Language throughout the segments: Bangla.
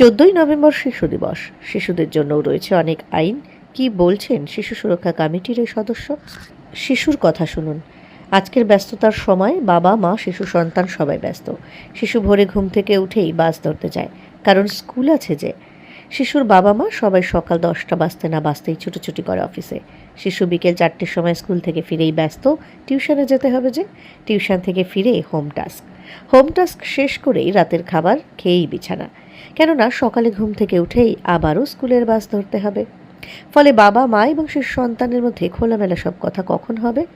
চোদ্দই নভেম্বর শিশু দিবস। শিশুদের জন্যও রয়েছে অনেক আইন। কি বলছেন শিশু সুরক্ষা কমিটির এই সদস্য? শিশুর কথা শুনুন। আজকের ব্যস্ততার সময় বাবা, মা, শিশু, সন্তান সবাই ব্যস্ত। শিশু ভোরে ঘুম থেকে উঠেই বাস ধরতে যায় কারণ স্কুল আছে যে। শিশুর বাবা, মা সবাই সকাল দশটা বাজতে না বাজতেই ছুটোছুটি করে অফিসে। শিশু বিকেল চারটের সময় স্কুল থেকে ফিরেই ব্যস্ত। টিউশনে যেতে হবে যে। টিউশন থেকে ফিরে হোম টাস্ক। হোম টাস্ক শেষ করেই রাতের খাবার খেয়েই বিছানা। কেননা সকালে ঘুম থেকে উঠেই আবারও স্কুলের বাস ধরতে হবে। ফলে বাবা, মা এবং শিশু সন্তানের মধ্যে খোলামেলা সব কথা কখন হবে?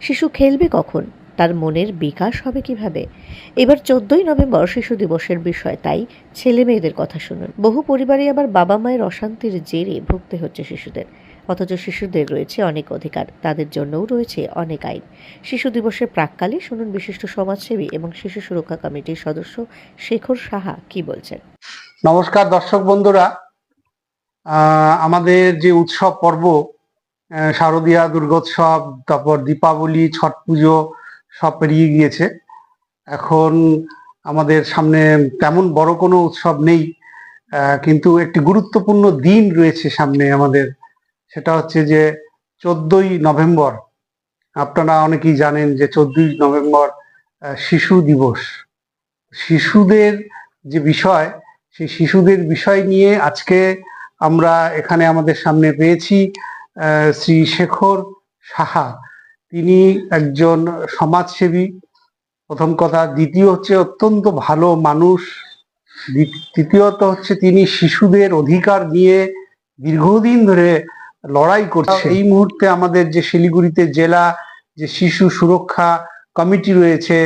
শিশু খেলবে কখন? তার মনের বিকাশ হবে কীভাবে? এবার চোদ্দই নভেম্বর শিশু দিবসের বিষয়, তাই ছেলে মেয়েদের কথা শুনুন। বহু পরিবারে আবার বাবা মায়ের অশান্তির জেরে ভুগতে হচ্ছে শিশুদের। অথচ শিশুদের রয়েছে অনেক অধিকার। তাদের জন্যও রয়েছে অনেক আইন। শিশু দিবসের প্রাককালে শুনুন বিশিষ্ট সমাজসেবী এবং শিশু সুরক্ষা কমিটির সদস্য শেখর সাহা কি বলছেন। নমস্কার দর্শক বন্ধুরা। আমাদের যে উৎসব পর্ব শারদীয়া দুর্গোৎসব, তারপর দীপাবলি, ছট পুজো, সব পেরিয়ে গিয়েছে। এখন আমাদের সামনে তেমন বড় কোনো উৎসব নেই কিন্তু একটি গুরুত্বপূর্ণ দিন রয়েছে সামনে আমাদের সেটা হচ্ছে যে চোদ্দই নভেম্বর, আপনারা অনেকেই জানেন যে চোদ্দই নভেম্বর শিশু দিবস। শিশুদের যে বিষয়, সেই শিশুদের বিষয় নিয়ে আজকে আমরা এখানে আমাদের সামনে পেয়েছি শ্রী শেখর সাহা। তিনি একজন সমাজসেবী। প্রথম কথা, দ্বিতীয় হচ্ছে অত্যন্ত ভালো মানুষ। তৃতীয়ত হচ্ছে তিনি শিশুদের অধিকার নিয়ে দীর্ঘদিন ধরে লড়াই করছে। এই মুহূর্তে আমাদের যে শিলিগুড়িতে জেলা যে শিশু সুরক্ষা কমিটি রয়েছে,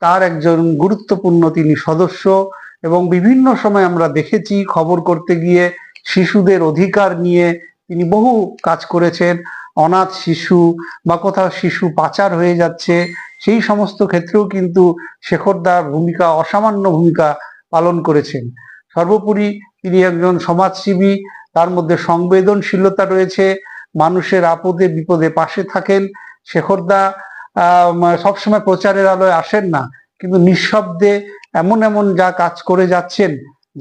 তার একজন গুরুত্বপূর্ণ তিনি সদস্য এবং বিভিন্ন সময় আমরা দেখেছি খবর করতে গিয়ে শিশুদের অধিকার নিয়ে তিনি বহু কাজ করেছেন। অনাথ শিশু বা কোথাও শিশু পাচার হয়ে যাচ্ছে, সেই সমস্ত ক্ষেত্রেও কিন্তু শেখরদার ভূমিকা, অসামান্য ভূমিকা পালন করেছেন। সর্বোপরি তিনি একজন সমাজসেবী তার মধ্যে সংবেদনশীলতা রয়েছে, মানুষের আপদে বিপদে পাশে থাকেন। শেখরদা সবসময় প্রচারের আলোয় আসেন না, কিন্তু নিঃশব্দে এমন এমন যা কাজ করে যাচ্ছেন,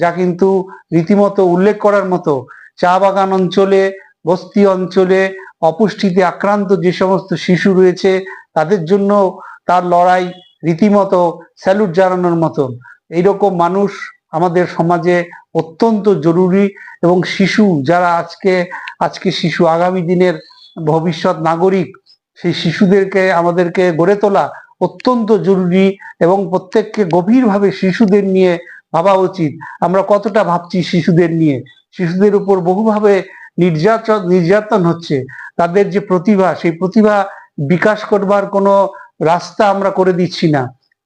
যা কিন্তু রীতিমতো উল্লেখ করার মতো। চা বাগান অঞ্চলে, বস্তি অঞ্চলে অপুষ্টিতে আক্রান্ত যে সমস্ত শিশু রয়েছে, তাদের জন্য তার লড়াই রীতিমতো স্যালুট জানানোর মতন। এইরকম মানুষ আমাদের সমাজে অত্যন্ত জরুরি এবং শিশু যারা আজকে আজকে শিশু, আগামী দিনের ভবিষ্যৎ নাগরিক, সেই শিশুদেরকে, আমাদেরকে গড়ে তোলা অত্যন্ত জরুরি এবং প্রত্যেককে গভীরভাবে শিশুদের নিয়ে ভাবা উচিত। আমরা কতটা ভাবছি শিশুদের নিয়ে? শিশুদের উপর বহুভাবে নির্যাতন নির্যাতন হচ্ছে। তাদের যে প্রতিভা, সেই প্রতিভা বিকাশ করবার কোনো রাস্তা আমরা করে দিচ্ছি না।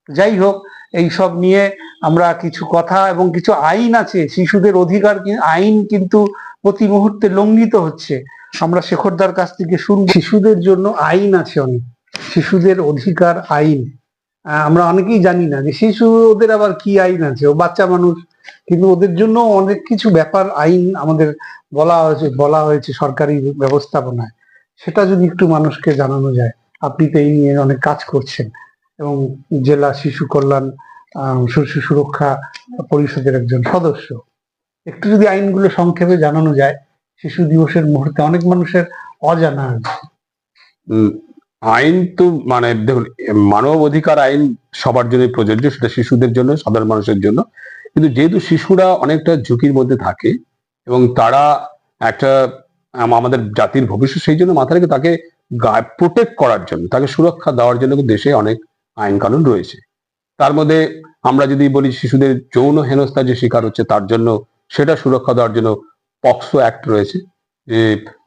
যাই হোক এই সব নিয়ে আমরা কিছু কথা এবং কিছু আইন আছে, শিশুদের অধিকার আইন কিন্তু প্রতি মুহূর্তে লঙ্ঘিত হচ্ছে। আমরা শেখরদার কাছ থেকে শুনব, শিশুদের জন্য আইন আছে অনেক। শিশুদের অধিকার আইন। আমরা অনেকেই জানি না যে শিশু ওদের আবার কি আইন আছে? ও বাচ্চা মানুষ, কিন্তু ওদের জন্য অনেক কিছু ব্যাপার আইন আমাদের বলা হয়েছে বলা হয়েছে সরকারি ব্যবস্থাপনায়। সেটা যদি একটু মানুষকে জানানো যায়, আপনি তো এই নিয়ে অনেক কাজ করছেন। এবং জেলা শিশু কল্যাণ শিশু সুরক্ষা পরিষদের একজন সদস্য। একটু যদি আইনগুলো সংক্ষেপে জানানো যায়, শিশু দিবসের মুহূর্তে অনেক মানুষের অজানা আইন তো মানে দেখুন, মানব অধিকার আইন সবার জন্য প্রযোজ্য, সেটা শিশুদের জন্য, সাধারণ মানুষের জন্য। কিন্তু যেহেতু শিশুরা অনেকটা ঝুঁকির মধ্যে থাকে এবং তারা একটা আমাদের জাতির ভবিষ্যৎ, সেই জন্য মাথায় রেখে তাকে প্রোটেক্ট করার জন্য, তাকে সুরক্ষা দেওয়ার জন্য দেশে অনেক আইন কানুন রয়েছে। তার মধ্যে আমরা যদি বলি শিশুদের যৌন হেনস্থা যে শিকার হচ্ছে, তার জন্য সেটা সুরক্ষা দেওয়ার জন্য পক্সো অ্যাক্ট রয়েছে।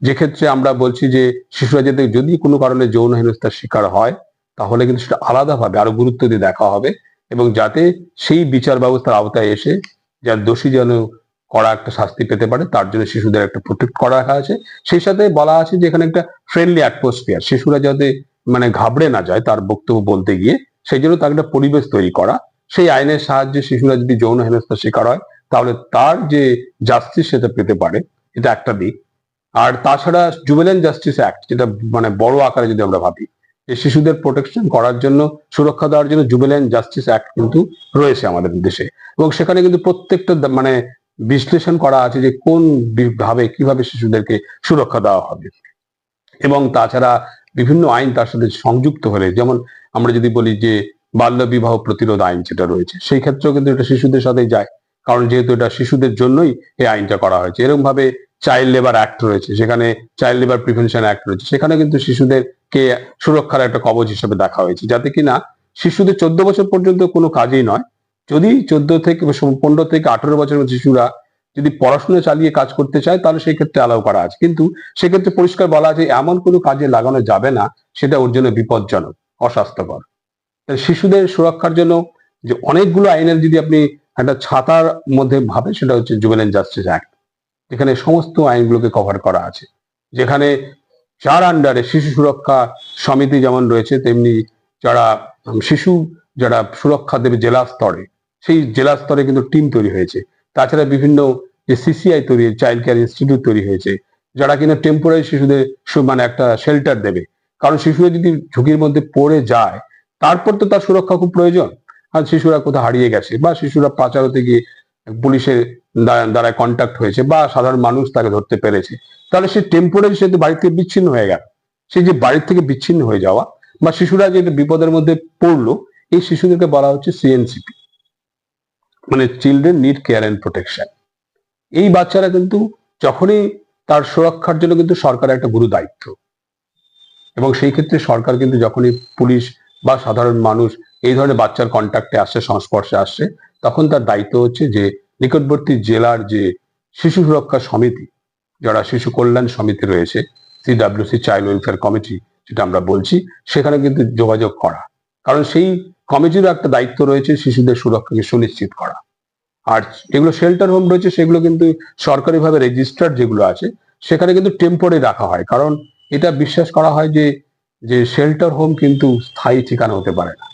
যে ক্ষেত্রে আমরা বলছি যে শিশুরা যাতে যদি কোনো কারণে যৌন হেনস্থার শিকার হয়, তাহলে কিন্তু সেটা আলাদাভাবে আরও গুরুত্ব দিয়ে দেখা হবে এবং যাতে সেই বিচার ব্যবস্থার আওতায় এসে যার দোষী যেন করা একটা শাস্তি পেতে পারে, তার জন্য শিশুদের একটা প্রোটেক্ট করা রাখা আছে। সেই সাথে বলা আছে যে এখানে একটা ফ্রেন্ডলি অ্যাটমসফিয়ার শিশুরা যাতে মানে ঘাবড়ে না যায় তার বক্তব্য বলতে গিয়ে, সেই জন্য তার একটা পরিবেশ তৈরি করা। সেই আইনের সাহায্যে শিশুরা যদি যৌন হেনস্থার শিকার হয়, তাহলে তার যে জাস্টিস সেটা পেতে পারে, এটা একটা দিক। আর তাছাড়া জুবেলেন জাস্টিস অ্যাক্ট যেটা মানে বড় আকারে যদি আমরা ভাবি যে শিশুদের প্রোটেকশন করার জন্য, সুরক্ষা দেওয়ার জন্য জুবেলেন জাস্টিস অ্যাক্ট কিন্তু রয়েছে আমাদের দেশে। এবং সেখানে কিন্তু প্রত্যেকটা মানে বিশ্লেষণ করা আছে যে কোন ভাবে কীভাবে শিশুদেরকে সুরক্ষা দেওয়া হবে। এবং তাছাড়া বিভিন্ন আইন তার সাথে সংযুক্ত হলে, যেমন আমরা যদি বলি যে বাল্য বিবাহ প্রতিরোধ আইন যেটা রয়েছে, সেই ক্ষেত্রেও কিন্তু এটা শিশুদের সাথেই যায়। কারণ যেহেতু এটা শিশুদের জন্যই এই আইনটা করা হয়েছে। এরকম ভাবে চাইল্ড লেবার অ্যাক্ট রয়েছে, সেখানে চাইল্ড লেবার প্রিভেনশন অ্যাক্ট রয়েছে, সেখানে কিন্তু শিশুদেরকে সুরক্ষার একটা কবচ হিসেবে দেখা হয়েছে, যাতে কিনা শিশুদের চোদ্দ বছর পর্যন্ত কোনো কাজই নয়। যদি চোদ্দ থেকে, পনেরো থেকে আঠেরো বছরের শিশুরা যদি পড়াশোনা চালিয়ে কাজ করতে চায়, তাহলে সেই ক্ষেত্রে অ্যালাউ করা আছে। কিন্তু সেক্ষেত্রে পরিষ্কার বলা আছে, এমন কোনো কাজে লাগানো যাবে না, সেটা ওর জন্য বিপজ্জনক, অস্বাস্থ্যকর। শিশুদের সুরক্ষার জন্য যে অনেকগুলো আইনের যদি আপনি একটা ছাতার মধ্যে ভাবেন, সেটা হচ্ছে জুভেনাইল জাস্টিস অ্যাক্ট যেখানে সমস্ত আইনগুলোকে কভার করা আছে। যেখানে যার আন্ডারে শিশু সুরক্ষা সমিতি যেমন রয়েছে, তেমনি যারা শিশু যারা সুরক্ষা দেবে জেলা স্তরে, সেই জেলা স্তরে কিন্তু টিম তৈরি হয়েছে। তাছাড়া বিভিন্ন যে সিসিআই তৈরি চাইল্ড কেয়ার ইনস্টিটিউট তৈরি হয়েছে, যারা কিনা টেম্পোরারি শিশুদের মানে একটা শেল্টার দেবে। কারণ শিশুরা যদি ঝুঁকির মধ্যে পড়ে যায়, তারপর তো তার সুরক্ষা খুব প্রয়োজন। আর শিশুরা কোথাও হারিয়ে গেছে বা শিশুরা পাচার হতে গিয়ে পুলিশের দ্বারা- কন্ট্যাক্ট হয়েছে বা সাধারণ মানুষ তাকে ধরতে পেরেছে। তাহলে সে টেম্পোরারি সে বাড়ি থেকে বিচ্ছিন্ন হয়ে গেল। সে যে বাড়ির থেকে বিচ্ছিন্ন হয়ে যাওয়া বা শিশুরা যে বিপদের মধ্যে পড়ল, এই শিশুদেরকে বলা হচ্ছে সিএনসিপি মানে children need care and protection এই বাচ্চারা কিন্তু যখনই তার সুরক্ষার জন্য কিন্তু সরকারের একটা গুরু দায়িত্ব। এবং সেই ক্ষেত্রে সরকার কিন্তু যখনই পুলিশ বা সাধারণ মানুষ এই ধরনের বাচ্চার কন্ট্যাক্টে আসছে সংস্পর্শে আসছে তখন তার দায়িত্ব হচ্ছে যে নিকটবর্তী জেলার যে শিশু সুরক্ষা সমিতি, যারা শিশু কল্যাণ সমিতি রয়েছে সিডাব্লিউসি চাইল্ড ওয়েলফেয়ার কমিটি যেটা আমরা বলছি, সেখানে কিন্তু যোগাযোগ করা। কারণ সেই কমিটিরও একটা দায়িত্ব রয়েছে শিশুদের সুরক্ষাকে সুনিশ্চিত করা। আর যেগুলো শেল্টার হোম রয়েছে, সেগুলো কিন্তু সরকারিভাবে রেজিস্টার্ড যেগুলো আছে, সেখানে কিন্তু টেম্পোরারি রাখা হয়। কারণ এটা বিশ্বাস করা হয় যে যে শেল্টার হোম কিন্তু স্থায়ী ঠিকানা হতে পারে না।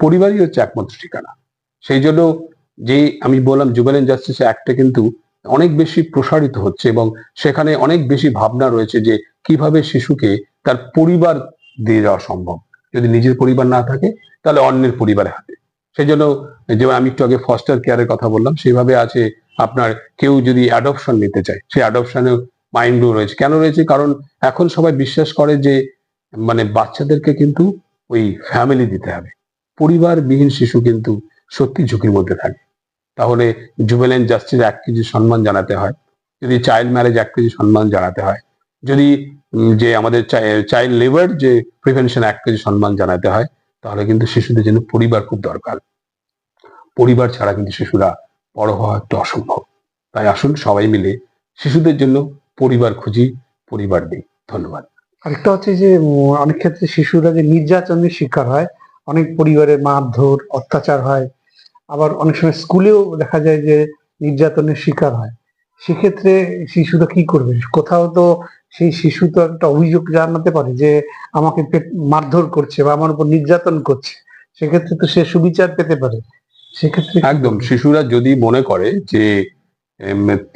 পরিবারই হচ্ছে একমাত্র ঠিকানা। সেই জন্য যে আমি বললাম জুবেলেন জাস্টিস অ্যাক্টে কিন্তু অনেক বেশি প্রসারিত হচ্ছে এবং সেখানে অনেক বেশি ভাবনা রয়েছে যে, কীভাবে শিশুকে তার পরিবার দিয়ে যাওয়া সম্ভব। যদি নিজের পরিবার না থাকে, তাহলে অন্যের পরিবারের হাতে। সেই জন্য যেমন আমি একটু আগে ফস্টার কেয়ারের কথা বললাম সেইভাবে আছে আপনার কেউ যদি অ্যাডপশন নিতে চায় সেই অ্যাডপশনের মাইন্ডও রয়েছে। কেন রয়েছে? কারণ এখন সবাই বিশ্বাস করে যে মানে বাচ্চাদেরকে কিন্তু ওই ফ্যামিলি দিতে হবে। পরিবারবিহীন শিশু কিন্তু সত্যি ঝুঁকির মধ্যে থাকে। তাহলে জুবেলেন জাস্টিস এক কেজি সম্মান জানাতে হয়, যদি চাইল্ড ম্যারেজ এক কেজি সম্মান জানাতে হয়, যদি যে আমাদের চাইল্ড লেবার যে প্রিভেনশন এক কেজি সম্মান জানাতে হয়, তাহলে কিন্তু শিশুদের জন্য পরিবার খুব দরকার। পরিবার ছাড়া কিন্তু শিশুরা বড় হওয়া একটু অসম্ভব। তাই আসুন সবাই মিলে শিশুদের জন্য পরিবার খুঁজি, পরিবার দিই। ধন্যবাদ। আরেকটা হচ্ছে যে অনেক ক্ষেত্রে শিশুরা যে নির্যাতনের শিকার হয়, অনেক পরিবারে মারধর, অত্যাচার হয়। আবার অনেক সময় স্কুলেও দেখা যায় যে নির্যাতনের শিকার হয়। সেক্ষেত্রে শিশুরা কি করবে? কোথাও তো সেই শিশু তো একটা অভিযোগ জানাতে পারে যে আমাকে মারধর করছে বা আমার উপর নির্যাতন করছে সেক্ষেত্রে তো সে সুবিচার পেতে পারে। সেক্ষেত্রে একদম শিশুরা যদি মনে করে যে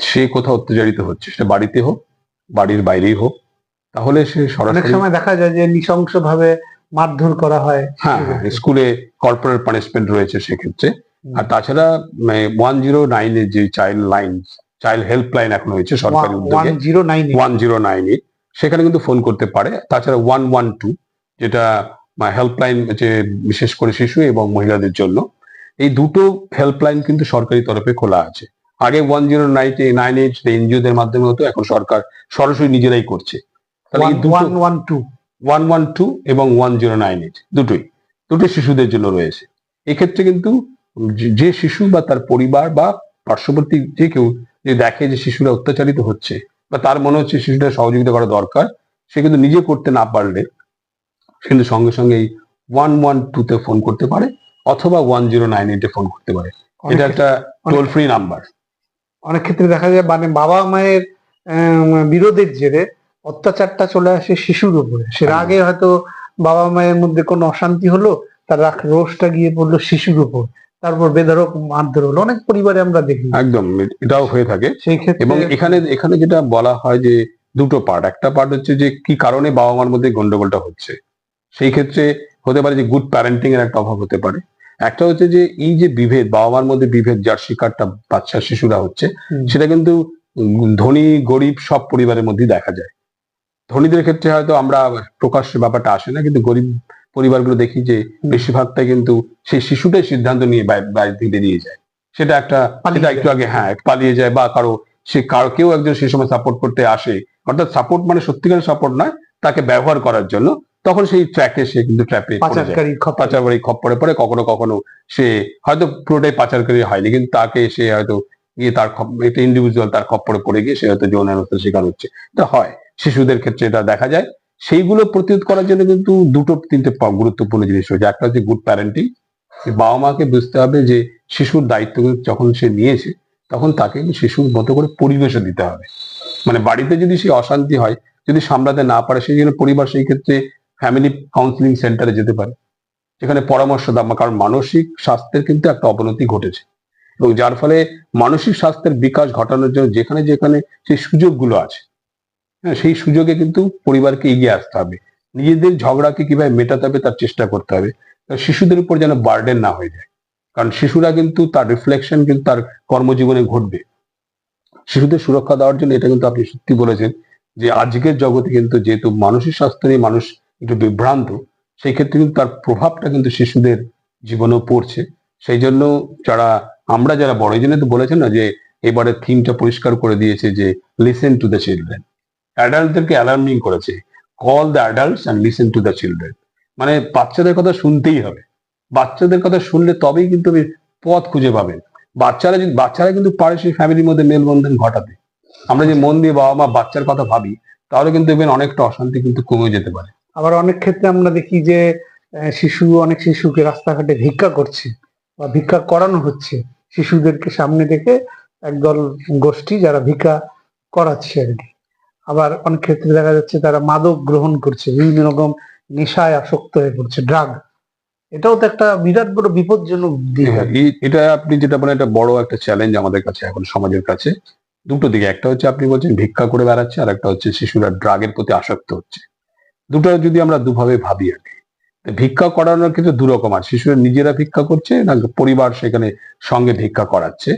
সে কোথাও অত্যাচারিত হচ্ছে সেটা বাড়িতে হোক বাড়ির বাইরেই হোক তাহলে সে অনেক সময় দেখা যায় যে নৃশংস ভাবে মারধর করা হয়। হ্যাঁ হ্যাঁ, স্কুলে কর্পোরেট পানিশমেন্ট রয়েছে সেক্ষেত্রে। আর তাছাড়া ওয়ান জিরো নাইনের যে চাইল্ড লাইন চাইল্ড হেল্পলাইন এখন হয়েছে সরকারি উদ্যোগে। ওয়ান জিরো নাইন এইট সেখানে কিন্তু ফোন করতে পারে। তাছাড়া ওয়ান ওয়ান টু যেটা হেল্পলাইন যে বিশেষ করে শিশু এবং মহিলাদের জন্য এই দুটো হেল্পলাইন কিন্তু সরকারি তরফে খোলা আছে। আগে one zero nine nine eight এনজিওদের মাধ্যমে হতো এখন সরকার সরাসরি নিজেরাই করছে। তাহলে one one two one one two এবং ওয়ান জিরো নাইন এইট দুটোই। দুটো শিশুদের জন্য রয়েছে। এক্ষেত্রে কিন্তু যে- যে শিশু বা তার পরিবার বা পার্শ্ববর্তী যে কেউ যে দেখে যে শিশুরা অত্যাচারিত হচ্ছে বা তার মনে হচ্ছে শিশুটা সহযোগিতা করা দরকার সে কিন্তু নিজে করতে না পারলে সে কিন্তু সঙ্গে সঙ্গে এই ওয়ান ওয়ান টু তে ফোন করতে পারে অথবা ওয়ান জিরো নাইন এইটে ফোন করতে পারে। এটা একটা টোল ফ্রি নাম্বার অনেক ক্ষেত্রে দেখা যায় মানে বাবা মায়ের বিরোধের জেরে অত্যাচারটা চলে আসে শিশুর উপরে। সে। আগে হয়তো বাবা মায়ের মধ্যে কোনো অশান্তি হলো তার রাগ রোষটা গিয়ে পড়ল শিশুর উপর। তারপর বেধরক মারধর হলো। অনেক পরিবারে আমরা দেখি। একদম এটাও হয়ে থাকে। সেই ক্ষেত্রে এবং এখানে এখানে যেটা বলা হয় যে দুটো পার্ট একটা পার্ট হচ্ছে যে কি কারণে বাবা মার মধ্যে গন্ডগোলটা হচ্ছে। সেই ক্ষেত্রে হতে পারে যে গুড প্যারেন্টিং এর একটা অভাব হতে পারে। একটা হচ্ছে যে এই যে বিভেদ বাবা মার মধ্যে বিভেদ যার শিকারটা বাচ্চা শিশুরা হচ্ছে সেটা কিন্তু ধনী গরিব সব পরিবারের মধ্যেই দেখা যায়। ধনীদের ক্ষেত্রে হয়তো আমরা প্রকাশ্যে ব্যাপারটা আসে না কিন্তু গরিব পরিবারগুলো দেখি যে বেশিরভাগটাই কিন্তু সেই শিশুটাই সিদ্ধান্ত নিয়ে বাড়ি বাড়ি থেকে বেরিয়ে যায়। সেটা একটা সেটা একটু আগে হ্যাঁ পালিয়ে যায় বা কারও সে কারও কেউ একজন সেই সময় সাপোর্ট করতে আসে অর্থাৎ সাপোর্ট মানে সত্যিকারের সাপোর্ট নয় তাকে ব্যবহার করার জন্য তখন সেই ট্র্যাকে সে কিন্তু ট্র্যাপে পাচারকারী খপ্পর। পড়ে কখনো কখনো সে হয়তো পুরোটাই পাচারকারী হয়নি কিন্তু তাকে সে হয়তো গিয়ে তার একটা ইন্ডিভিজুয়াল তার খপ্পরে পড়ে গিয়ে সে হয়তো যৌন হেনস্থার শিকার হচ্ছে। এটা হয় শিশুদের ক্ষেত্রে এটা দেখা যায়। সেইগুলো প্রতিরোধ করার জন্য কিন্তু দুটো তিনটে গুরুত্বপূর্ণ জিনিস রয়েছে। একটা হচ্ছে গুড প্যারেন্টিং বাবা মাকে বুঝতে হবে যে শিশুর দায়িত্ব যখন সে নিয়েছে, তখন তাকে শিশুর মতো করে পরিবেশও দিতে হবে। মানে বাড়িতে যদি সে অশান্তি হয়, যদি সামলাতে না পারে, সেই জন্য পরিবার সেই ক্ষেত্রে ফ্যামিলি কাউন্সিলিং সেন্টারে যেতে পারে। যেখানে পরামর্শ দেওয়া কারণ মানসিক স্বাস্থ্যের কিন্তু একটা অবনতি ঘটেছে। এবং যার ফলে মানসিক স্বাস্থ্যের বিকাশ ঘটানোর জন্য যেখানে যেখানে সেই সুযোগগুলো আছে হ্যাঁ সেই সুযোগে কিন্তু পরিবারকে এগিয়ে আসতে হবে। নিজেদের ঝগড়াকে কীভাবে মেটাতে হবে তার চেষ্টা করতে হবে। শিশুদের উপর যেন বার্ডেন না হয়ে যায়। কারণ শিশুরা কিন্তু তার রিফ্লেকশন কিন্তু তার কর্মজীবনে ঘটবে। শিশুদের সুরক্ষা দেওয়ার জন্য এটা কিন্তু আপনি সত্যি বলেছেন যে আজকের জগতে কিন্তু যেহেতু মানসিক স্বাস্থ্য নিয়ে মানুষ একটু বিভ্রান্ত, সেই ক্ষেত্রে কিন্তু তার প্রভাবটা কিন্তু শিশুদের জীবনেও পড়ছে। সেই জন্য যারা, আমরা যারা বড় জন্য তো বলেছেন না যে এবারে থিমটা পরিষ্কার করে দিয়েছে যে লিসেন টু দ্য চিলড্রেন অ্যাডাল্টদেরকে অ্যালার্মিং করেছে। Call the adults and listen to the children মানে বাচ্চাদের কথা শুনতেই হবে। বাচ্চাদের কথা শুনলে তবেই কিন্তু পথ খুঁজে পাবেন। বাচ্চারা যদি বাচ্চারা কিন্তু পারে সেই ফ্যামিলির মধ্যে মেলবন্ধন ঘটাতে। আমরা যে মন দিয়ে বাবা মা বাচ্চার কথা ভাবি, তাহলে কিন্তু দেখবেন অনেকটা অশান্তি কিন্তু কমে যেতে পারে। আবার অনেক ক্ষেত্রে আমরা দেখি যে শিশু, অনেক শিশুকে রাস্তাঘাটে ভিক্ষা করছে বা ভিক্ষা করানো হচ্ছে। শিশুদেরকে সামনে রেখে একদল গোষ্ঠী যারা ভিক্ষা করাচ্ছে আর কি। আবার অনেক ক্ষেত্রে দেখা যাচ্ছে তারা মাদক গ্রহণ করছে বিভিন্ন রকম নেশায় আসক্ত হয়ে পড়ছে ড্রাগ এটাও তো একটা বিরাট বড় বিপজ্জনক দিক হ্যাঁ, এটা আপনি যেটা বলেন একটা বড় একটা চ্যালেঞ্জ আমাদের কাছে এখন সমাজের কাছে। দুটো দিকে একটা হচ্ছে আপনি বলছেন ভিক্ষা করে বেড়াচ্ছে আর একটা হচ্ছে শিশুরা ড্রাগের প্রতি আসক্ত হচ্ছে। দুটো যদি আমরা দুভাবে ভাবি আর কি। ভিক্ষা করানোর কিন্তু দু রকম আছে শিশুরা নিজেরা ভিক্ষা করছে না পরিবার সেখানে সঙ্গে ভিক্ষা করাচ্ছে।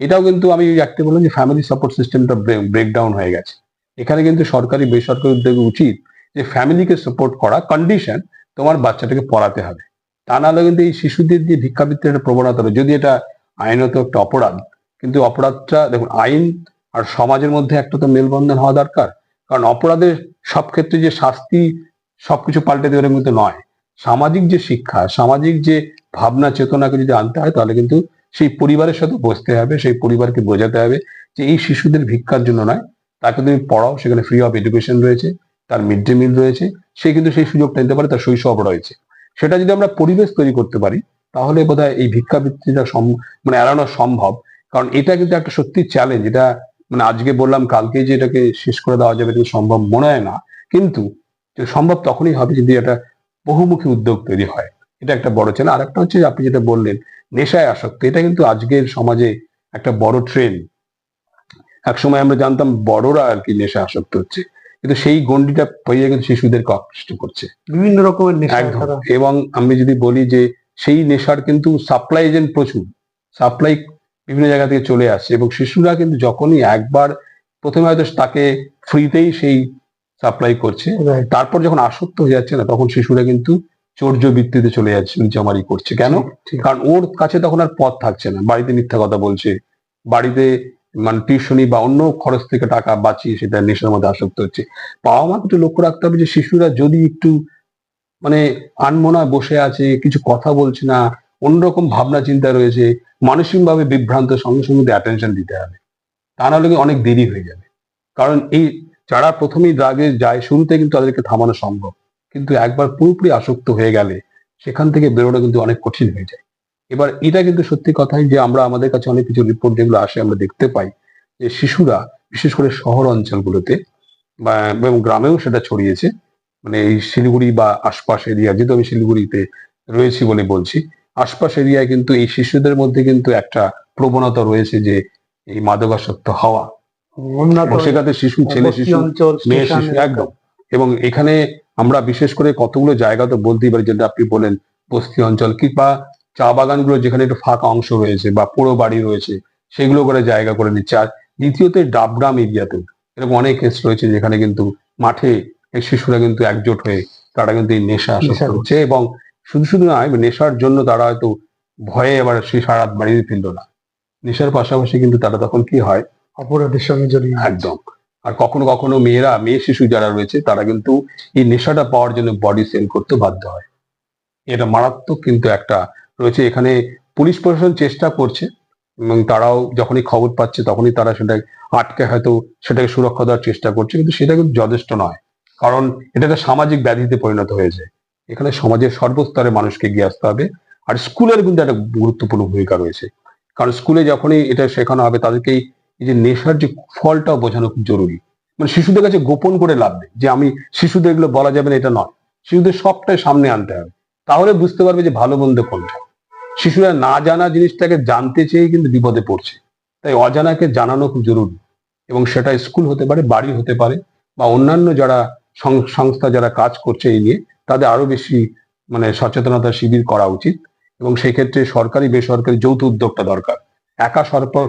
এটাও কিন্তু আমি একটা বললাম যে ফ্যামিলি সাপোর্ট সিস্টেমটা ব্রেকডাউন হয়ে গেছে। এখানে কিন্তু সরকারি, বেসরকারি উদ্যোগ উচিত যে ফ্যামিলিকে সাপোর্ট করা কন্ডিশন তোমার বাচ্চাটাকে পড়াতে হবে। তা নাহলে কিন্তু এই শিশুদের যে ভিক্ষাবৃত্তির একটা প্রবণতা যদি এটা আইনত একটা অপরাধ, কিন্তু অপরাধটা দেখুন, আইন আর সমাজের মধ্যে একটা তো মেলবন্ধন হওয়া দরকার। কারণ অপরাধের সব ক্ষেত্রে যে শাস্তি সবকিছু পাল্টে দেওয়ার মতো নয়। সামাজিক যে শিক্ষা, সামাজিক যে ভাবনা, চেতনাকে যদি আনতে হয়, তাহলে কিন্তু সেই পরিবারের সাথে বসতে হবে, সেই পরিবারকে বোঝাতে হবে যে এই শিশুদের ভিক্ষার জন্য নয় তাকে তুমি পড়াও, সেখানে ফ্রি অফ এডুকেশন রয়েছে, তার মিড ডে মিল রয়েছে, সে কিন্তু সেই সুযোগটা নিতে পারে, তার শৈশব রয়েছে। সেটা যদি আমরা পরিবেশ তৈরি করতে পারি, তাহলে বোধহয় এই ভিক্ষাবৃত্তিটা মানে এড়ানো সম্ভব। কারণ এটা কিন্তু একটা সত্যি চ্যালেঞ্জ এটা মানে আজকে বললাম কালকে যে এটাকে শেষ করে দেওয়া যাবে, এটা সম্ভব মনে হয় না। কিন্তু সম্ভব তখনই হবে যদি একটা বহুমুখী উদ্যোগ তৈরি হয়। এটা একটা বড় চ্যালেঞ্জ আর একটা হচ্ছে আপনি যেটা বললেন, নেশায় আসক্ত, এটা কিন্তু আজকের সমাজে একটা বড় ট্রেন্ড এক সময় আমরা জানতাম বড়রা আর কি নেশা আসক্ত হচ্ছে। কিন্তু সেই গন্ডিটা পেয়ে কিন্তু শিশুদেরকে আকৃষ্ট করছে। বিভিন্ন রকমের নেশা এবং আমি যদি বলি যে সেই নেশার কিন্তু সাপ্লাই এজেন্ট প্রচুর। সাপ্লাই বিভিন্ন জায়গা থেকে চলে আসছে এবং শিশুরা কিন্তু যখনই একবার প্রথমে হয়তো তাকে ফ্রিতেই সেই সাপ্লাই করছে। তারপর যখন আসক্ত হয়ে যাচ্ছে না তখন শিশুরা কিন্তু চৌর্য বৃত্তিতে চলে যাচ্ছে চুরিচামারি করছে। কেন? কারণ ওর কাছে তখন আর পথ থাকছে না। বাড়িতে মিথ্যা কথা বলছে বাড়িতে মানে টিউশনি বা অন্য খরচ থেকে টাকা বাঁচিয়ে সেটা নেশার মধ্যে আসক্ত হচ্ছে। বাবা মাকে একটু লক্ষ্য রাখতে হবে যে শিশুরা যদি একটু মানে আনমনায় বসে আছে, কিছু কথা বলছে না, অন্যরকম ভাবনা চিন্তা রয়েছে, মানসিকভাবে বিভ্রান্ত, সঙ্গে সঙ্গে অ্যাটেনশন দিতে হবে। তা নাহলে কিন্তু অনেক দেরি হয়ে যাবে। কারণ এই যারা প্রথমেই ড্রাগে যায়, শুরুতে কিন্তু তাদেরকে থামানো সম্ভব। কিন্তু একবার পুরোপুরি আসক্ত হয়ে গেলে, সেখান থেকে বেরোনো কিন্তু অনেক কঠিন হয়ে যায়। এবার এটা কিন্তু সত্যি কথাই যে আমরা আমাদের কাছে অনেক কিছু রিপোর্ট যেগুলো আসে আমরা দেখতে পাই যে শিশুরা বিশেষ করে শহর অঞ্চলগুলোতে বা এবং গ্রামেও সেটা ছড়িয়েছে। মানে এই শিলিগুড়ি বা আশপাশ এরিয়া যেহেতু আমি শিলিগুড়িতে রয়েছি বলে বলছি আশপাশ এরিয়ায় কিন্তু এই শিশুদের মধ্যে কিন্তু একটা প্রবণতা রয়েছে যে এই মাদকাসক্ত হওয়া। সেখানে শিশু ছেলে শিশু মেয়ে শিশু একদম। এবং এখানে আমরা বিশেষ করে কতগুলো জায়গা তো বলতেই পারি যেটা আপনি বলেন বস্তি অঞ্চল কি বা চা বাগানগুলো যেখানে একটু ফাঁকা অংশ রয়েছে বা পুরো বাড়ি রয়েছে সেগুলো করে জায়গা করে নিচ্ছে। আর দ্বিতীয়ত ডাবগ্রাম এরিয়াতে এরকম অনেক কেস রয়েছে যেখানে কিন্তু মাঠে শিশুরা কিন্তু একজোট হয়ে তারা কিন্তু এই নেশা আসক্ত হচ্ছে এবং শুধু শুধু নয় নেশার জন্য তারা হয়তো ভয়ে এবার সেই সারা বাড়িতে ফিরলো না। নেশার পাশাপাশি কিন্তু তারা তখন কি হয়? অপরাধের সঙ্গে জড়িয়ে একদম। আর কখনো কখনো মেয়েরা মেয়ে শিশু যারা রয়েছে তারা কিন্তু এই নেশাটা পাওয়ার জন্য বডি সেল করতে বাধ্য হয়। এটা মারাত্মক কিন্তু একটা রয়েছে, এখানে পুলিশ প্রশাসন চেষ্টা করছে, এবং তারাও যখনই খবর পাচ্ছে তখনই তারা সেটা আটকে হয়তো সেটাকে সুরক্ষা দেওয়ার চেষ্টা করছে, কিন্তু সেটা কিন্তু যথেষ্ট নয়। কারণ এটা একটা সামাজিক ব্যাধিতে পরিণত হয়েছে। এখানে সমাজের সর্বস্তরে মানুষকে এগিয়ে আসতে হবে, আর স্কুলের কিন্তু একটা গুরুত্বপূর্ণ ভূমিকা রয়েছে। কারণ স্কুলে যখনই এটা শেখানো হবে তাদেরকে এই এই যে নেশার যে ফলটাও বোঝানো খুব জরুরি। মানে শিশুদের কাছে গোপন করে লাভ নেই, যে আমি শিশুদের এগুলো বলা যাবে না, এটা নয়। শিশুদের সবটাই সামনে আনতে হবে। তাহলে বুঝতে পারবে যে ভালো মন্দ কোনটা। শিশুরা না জানা জিনিসটাকে জানতে চেয়ে কিন্তু বিপদে পড়ছে। তাই অজানাকে জানানো খুব জরুরি এবং সেটা স্কুল হতে পারে, বাড়ি হতে পারে বা অন্যান্য যারা সংস্থা যারা কাজ করছে এই নিয়ে, তাদের আরও বেশি মানে সচেতনতা শিবির করা উচিত এবং সেক্ষেত্রে সরকারি, বেসরকারি যৌথ উদ্যোগটা দরকার। একা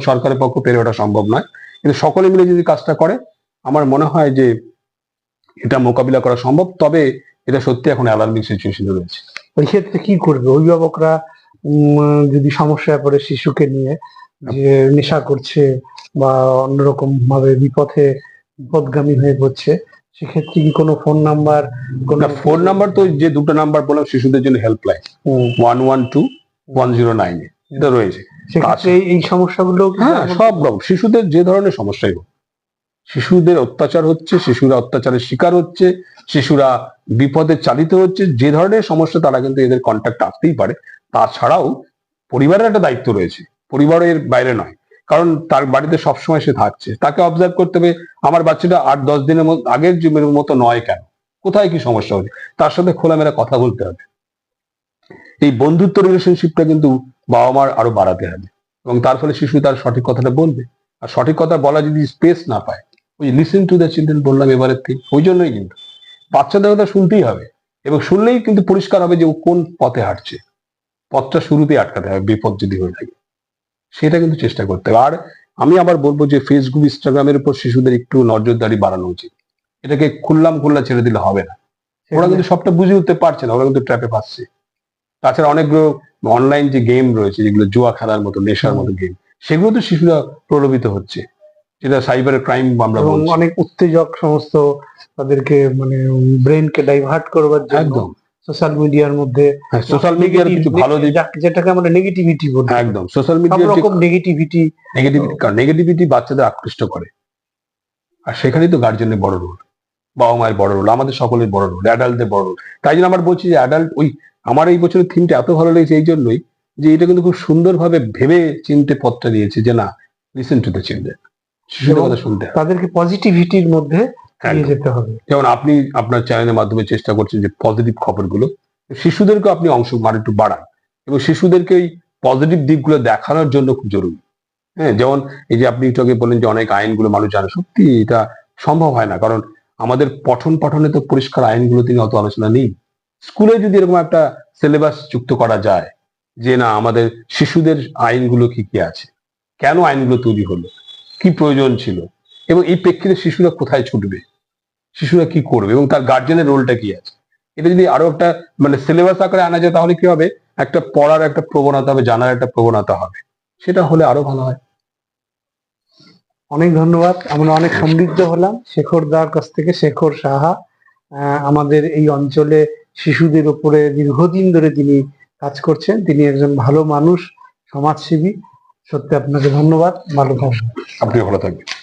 সরকারের পক্ষ পেরে ওঠা সম্ভব নয়। কিন্তু সকলে মিলে যদি কাজটা করে, আমার মনে হয় যে এটা মোকাবিলা করা সম্ভব, তবে এটা সত্যি এখন অ্যালার্মিং সিচুয়েশনে রয়েছে। ওই ক্ষেত্রে কি করবে? অভিভাবকরা যদি সমস্যায় পড়ে শিশুকে নিয়ে যে নেশা করছে বা অন্যরকম ভাবে বিপথে বিপদগামী হয়ে পড়ছে সেক্ষেত্রে কি কোনো ফোন নাম্বার কোনো ফোন নাম্বার তো যে দুটো নাম্বার বললাম শিশুদের জন্য helpline one one two one zero nine এটা রয়েছে। এই- সমস্যাগুলো হ্যাঁ সব রকম। শিশুদের যে ধরনের সমস্যাই হোক। শিশুদের অত্যাচার হচ্ছে শিশুরা অত্যাচারের শিকার হচ্ছে শিশুরা বিপদে চালিত হচ্ছে যে ধরনের সমস্যা তারা কিন্তু এদের কন্ট্যাক্ট আসতেই পারে। তাছাড়াও পরিবারের একটা দায়িত্ব রয়েছে। পরিবারের বাইরে নয়। কারণ তার বাড়িতে সবসময় সে থাকছে। তাকে অবজার্ভ করতে হবে, আমার বাচ্চাটা আট, দশ দিনের আগের জীবনের মতো নয় কেন? কোথায় কি সমস্যা হচ্ছে? তার সাথে খোলামেলা কথা বলতে হবে। এই বন্ধুত্ব রিলেশনশিপটা কিন্তু বাবা মার আরও বাড়াতে হবে। এবং তার ফলে শিশু তার সঠিক কথাটা বলবে। আর সঠিক কথা বলা যদি স্পেস না পায়, ওই লিসেন টু দ্য চিলড্রেন বললাম এবারের থেকে ওই জন্যই কিন্তু। বাচ্চাদের কথা শুনতেই হবে। এবং শুনলেই কিন্তু পরিষ্কার হবে যে ও কোন পথে হাঁটছে। পথটা শুরুতেই আটকাতে হবে বিপদ যদি হয়ে থাকে। সেটা কিন্তু চেষ্টা করতে হবে। আর আমি আবার বলব যে ফেসবুক ইনস্টাগ্রামের উপর শিশুদের একটু নজরদারি বাড়ানো উচিত। এটাকে খুললাম খুল্লা ছেড়ে দিলে হবে না। ওরা কিন্তু সবটা বুঝে উঠতে পারছে না ওরা কিন্তু ট্র্যাপে পাচ্ছে তাছাড়া অনেকগুলো অনলাইন যে গেম রয়েছে যেগুলো জুয়া খেলার মতো নেশার মতো গেম সেগুলো তো শিশুরা প্রলোভিত হচ্ছে। যেটা সাইবার ক্রাইম আমরা অনেক উত্তেজক সমস্ত তাদেরকে মানে ব্রেনকে ডাইভার্ট করবার জন্য একদম। সোশ্যাল মিডিয়ার মধ্যে সোশ্যাল মিডিয়ার কিছু ভালো দিক যেটাকে আমরা নেগেটিভিটি বলি। একদম সোশ্যাল সব মিডিয়ার রকম নেগেটিভিটি নেগেটিভিটি কারণ নেগেটিভিটি বাচ্চাদের আকৃষ্ট করে। আর সেখানেই তো গার্জেনের বড় রোল বাবা মায়ের বড় রোল আমাদের সকলের বড় রোল অ্যাডাল্টদের বড় রোল তাই জন্য আমার বলছি যে অ্যাডাল্ট ওই আমার এই বছরের থিমটা এত ভালো লেগেছে এই জন্যই যে এটা কিন্তু খুব সুন্দরভাবে ভেবে চিনতে পথটা দিয়েছে যে না লিসেন টু দ্য চিলড্রেন শিশুদের কথা শুনতে তাদেরকে পজিটিভিটির মধ্যে। যেতে হবে। যেমন আপনি আপনার চ্যানেলের মাধ্যমে চেষ্টা করছেন যে পজিটিভ খবরগুলো শিশুদেরকে আপনি অংশ মানে একটু বাড়ান। এবং শিশুদেরকে এই পজিটিভ দিকগুলো দেখানোর জন্য খুব জরুরি। হ্যাঁ যেমন এই যে আপনি একটু আগে বললেন যে অনেক আইনগুলো মানুষ জানে সত্যি এটা সম্ভব হয় না। কারণ আমাদের পঠন পাঠনে তো পরিষ্কার আইনগুলো তিনি অত আলোচনা নেই। স্কুলে যদি এরকম একটা সিলেবাস যুক্ত করা যায় যে না আমাদের শিশুদের আইনগুলো কি কি আছে? কেন আইনগুলো তৈরি হলো? কি প্রয়োজন ছিল? এবং এই প্রেক্ষিতে শিশুরা কোথায় ছুটবে? শিশুরা কি করবে? এবং তার গার্জেনের রোলটা কি আছে? এটা যদি আরও একটা মানে সিলেবাস আকারে আনা যায়, তাহলে কি হবে? একটা পড়ার একটা প্রবণতা হবে, জানার একটা প্রবণতা হবে। সেটা হলে আরও ভালো হয়। অনেক ধন্যবাদ। আমরা অনেক সমৃদ্ধ হলাম। শেখর দার কাছ থেকে শেখর সাহা আমাদের এই অঞ্চলে শিশুদের উপরে দীর্ঘদিন ধরে তিনি কাজ করছেন। তিনি একজন ভালো মানুষ, সমাজসেবী। সত্যি আপনাকে ধন্যবাদ। ভালো থাকবেন। আপনি ভালো থাকবেন।